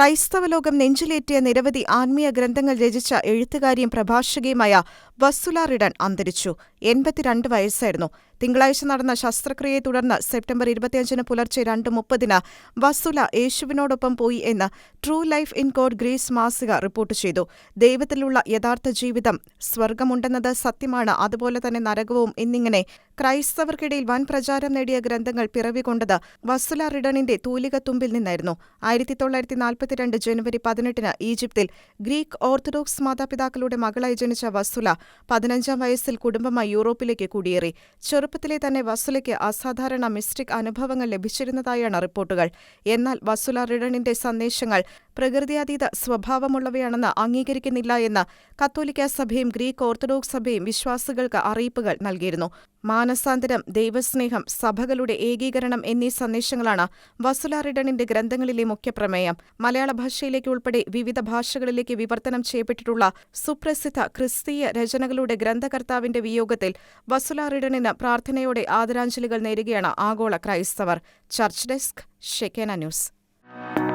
ക്രൈസ്തവ ലോകം നെഞ്ചിലേറ്റിയ നിരവധി ആത്മീയ ഗ്രന്ഥങ്ങൾ രചിച്ച എഴുത്തുകാരിയും പ്രഭാഷകയുമായ വസ്സുല റിഡൻ അന്തരിച്ചു. എൺപത്തിരണ്ട് വയസ്സായിരുന്നു. തിങ്കളാഴ്ച നടന്ന ശസ്ത്രക്രിയയെ തുടർന്ന് സെപ്റ്റംബർ ഇരുപത്തിയഞ്ചിന് പുലർച്ചെ രണ്ട് മുപ്പതിന് വസുല യേശുവിനോടൊപ്പം പോയി എന്ന് true life in God Greece മാസിക റിപ്പോർട്ട് ചെയ്തു. ദൈവത്തിലുള്ള യഥാർത്ഥ ജീവിതം, സ്വർഗമുണ്ടെന്നത് സത്യമാണ്, അതുപോലെ തന്നെ നരകവും എന്നിങ്ങനെ ക്രൈസ്തവർക്കിടയിൽ വൻ പ്രചാരം നേടിയ ഗ്രന്ഥങ്ങൾ പിറവികൊണ്ടത് വസുല റിഡണിന്റെ തൂലികത്തുമ്പിൽ നിന്നായിരുന്നു. ആയിരത്തി തൊള്ളായിരത്തി നാൽപ്പത്തിരണ്ട് ജനുവരി പതിനെട്ടിന് ഈജിപ്തിൽ ഗ്രീക്ക് ഓർത്തഡോക്സ് മാതാപിതാക്കളുടെ മകളായി ജനിച്ച വസുല പതിനഞ്ചാം വയസ്സിൽ കുടുംബമായി യൂറോപ്പിലേക്ക് കുടിയേറി. ചെറുപ്പത്തിലെ തന്നെ വസുലയ്ക്ക് അസാധാരണ മിസ്റ്റിക് അനുഭവങ്ങൾ ലഭിച്ചിരുന്നതായാണ് റിപ്പോർട്ടുകൾ. എന്നാൽ വസുല റിഡണിന്റെ സന്ദേശങ്ങൾ പ്രകൃത്യാതീത സ്വഭാവമുള്ളവയാണെന്ന് അംഗീകരിക്കുന്നില്ല എന്ന് കത്തോലിക്ക സഭയും ഗ്രീക്ക് ഓർത്തഡോക്സ് സഭയും വിശ്വാസികൾക്ക് അറിയിപ്പുകൾ നൽകിയിരുന്നു. മാനസാന്തരം, ദൈവസ്നേഹം, സഭകളുടെ ഏകീകരണം എന്നീ സന്ദേശങ്ങളാണ് വസുല റിഡണിന്റെ ഗ്രന്ഥങ്ങളിലെ മുഖ്യപ്രമേയം. മലയാള ഭാഷയിലേക്ക് ഉൾപ്പെടെ വിവിധ ഭാഷകളിലേക്ക് വിവർത്തനം ചെയ്യപ്പെട്ടിട്ടുള്ള സുപ്രസിദ്ധ ക്രിസ്തീയ രചനകളുടെ ഗ്രന്ഥകർത്താവിന്റെ വിയോഗത്തിൽ വസുല റിഡണിന് പ്രാർത്ഥനയോടെ ആദരാഞ്ജലികൾ നേരുകയാണ് ആഗോള ക്രൈസ്തവർ. Church desk ഷെക്കേന news